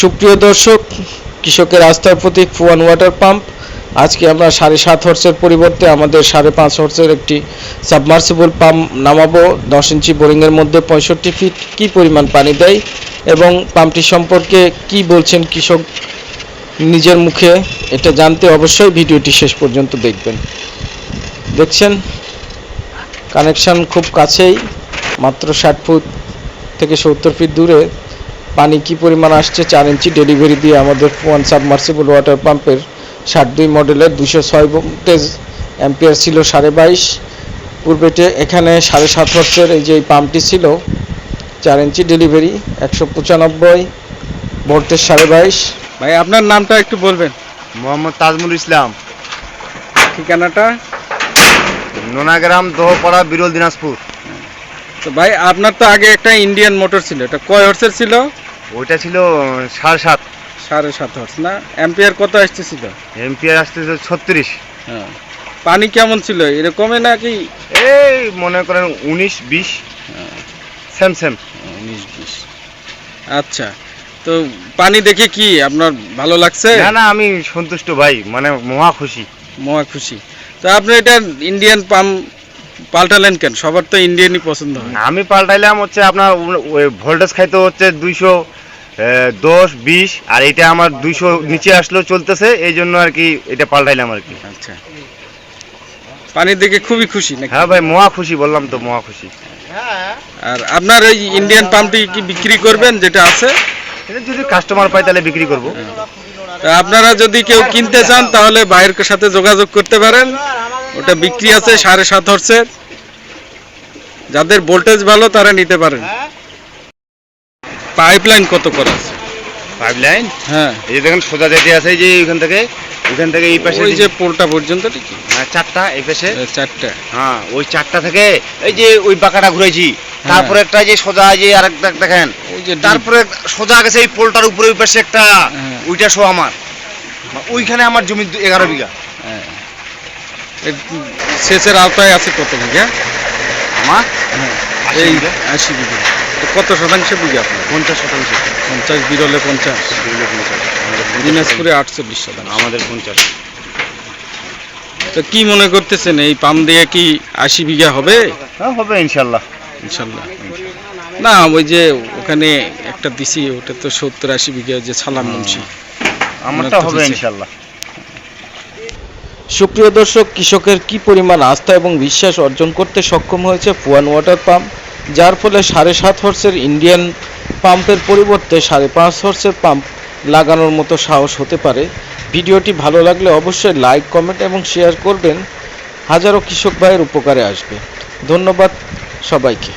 সুপ্রিয় দর্শক, কৃষকের আস্থার প্রতীক ফুয়ান ওয়াটার পাম্প আজকে আমরা সাড়ে সাত হর্সের পরিবর্তে আমাদের সাড়ে পাঁচ হর্সের একটি সাবমার্সিবল পাম্প নামাবো। দশ ইঞ্চি বোরিংয়ের মধ্যে পঁয়ষট্টি ফিট কী পরিমাণ পানি দেয় এবং পাম্পটি সম্পর্কে কি বলছেন কৃষক নিজের মুখে, এটা জানতে অবশ্যই ভিডিওটি শেষ পর্যন্ত দেখবেন। দেখছেন? কানেকশন খুব কাছেই, মাত্র ষাট ফুট থেকে সত্তর ফিট দূরে। পানি কি পরিমাণ আসছে? চার ইঞ্চি ডেলিভারি দিয়ে আমাদের ওয়ান সাবমার্সিবল ওয়াটার পাম্পের ষাট দুই মডেলের দুশো ছয় ভোল্টেজ অ্যাম্পিয়ার ছিল সাড়ে বাইশ। পূর্বেতে এখানে সাড়ে সাত হর্সের এই যে এই পাম্পটি ছিল চার ইঞ্চি ডেলিভারি একশো পঁচানব্বই ভোল্টেজ সাড়ে বাইশ। ভাই আপনার নামটা একটু বলবেন। মোহাম্মদ তাজমুল ইসলাম। ঠিকানাটা? নোনাগ্রাম দোহপাড়া বিরল দিনাজপুর। তো ভাই আপনার তো আগে একটা ইন্ডিয়ান মোটর ছিল। এটা কয় হর্সের ছিল? ওইটা ছিল সাড়ে সাত। সাড়ে সাত হর্স না? অ্যাম্পিয়ার কত আসতেছিল এমপিআর আসতেছে ছত্রিশ। হ্যাঁ। পানি কেমন ছিল? এরকমই নাকি? এই মনে করেন উনিশ বিশ। Same same. উনিশ বিশ। আচ্ছা। তো পানি দেখে কি আপনার ভালো লাগছে? না না আমি সন্তুষ্ট ভাই মানে মহা খুশি। মহা খুশি। তো আপনি এটা ইন্ডিয়ান পাম্প পাল্টালেন কেন? সবার তো ইন্ডিয়ানই পছন্দ হয়। আমি পাল্টাইলাম হচ্ছে আপনার ভোল্টেজ খাইতে হচ্ছে দুইশো দশ বিশ আর এটা আমার দুইশো নিচে আসলেও চলতেছে এই জন্য আর কি এটা পাল্টাইলাম আর কি। আচ্ছা। পানি দেখে খুবই খুশি নাকি? হ্যাঁ ভাই মহা খুশি বললাম তো মহা খুশি। আর আপনার ওই ইন্ডিয়ান পাম্পটি কি বিক্রি করবেন যেটা আছে? এটা যদি কাস্টমার পাই তাহলে বিক্রি করব। আপনারা যদি কেউ কিনতে চান তাহলে বাইরের সাথে যোগাযোগ করতে পারেন। ওটা বিক্রি আছে সাড়ে সাত হর্সের যাদের ভোল্টেজ ভালো তারা নিতে পারেন। পাইপলাইন কত করা আছে? হ্যাঁ। এই যে দেখেন সোজা যেতে আছে এই যে ওইখান থেকে ওইখান থেকে এই পাশে ওই যে পোলটা পর্যন্ত ঠিক হ্যাঁ, চারটা এই পাশে। চারটা। হ্যাঁ ওই চারটা থেকে এই যে ওই বাঁকাটা ঘুরেছি তারপরে একটা যে সোজা যে আরেকটা দেখেন ওই যে তারপরে ওই গেছে এই পোলটার উপরে ওই পাশে একটা হ্যাঁ। ওইটা শো আমার। ওইখানে আমার জমি এগারো বিঘা। হ্যাঁ। সেচের আওতায় আছে কত বিঘা আমার হ্যাঁ এই আশি বিঘা। কত শতাংশ বিঘা আপনার? পঞ্চাশ শতাংশ। পঞ্চাশ বিরলে পঞ্চাশ। পঞ্চাশ। দিনাজপুরে আটচল্লিশ শতাংশ। আমাদের পঞ্চাশ। তো কি মনে করতেছেন এই পাম দিয়ে কি আশি বিঘা হবে? হ্যাঁ হবে ইনশাল্লাহ। ইনশাল্লাহ না ওই যে ওখানে একটা দিছি ওটা তো সত্তর আশি বিঘা যে ছালাম মুন্সি আমারটা হবে ইনশাল্লাহ। সুপ্রিয় দর্শক, কৃষকের কি পরিমাণ আস্থা এবং বিশ্বাস অর্জন করতে সক্ষম হয়েছে ফুয়ান ওয়াটার পাম্প? যার ফলে সাড়ে সাত হর্সের ইন্ডিয়ান পাম্পের পরিবর্তে সাড়ে পাঁচ হর্সের পাম্প লাগানোর মতো সাহস হতে পারে। ভিডিওটি ভালো লাগলে অবশ্যই লাইক, কমেন্ট এবং শেয়ার করবেন। হাজারো কৃষক ভাইয়ের উপকারে আসবে। ধন্যবাদ সবাইকে।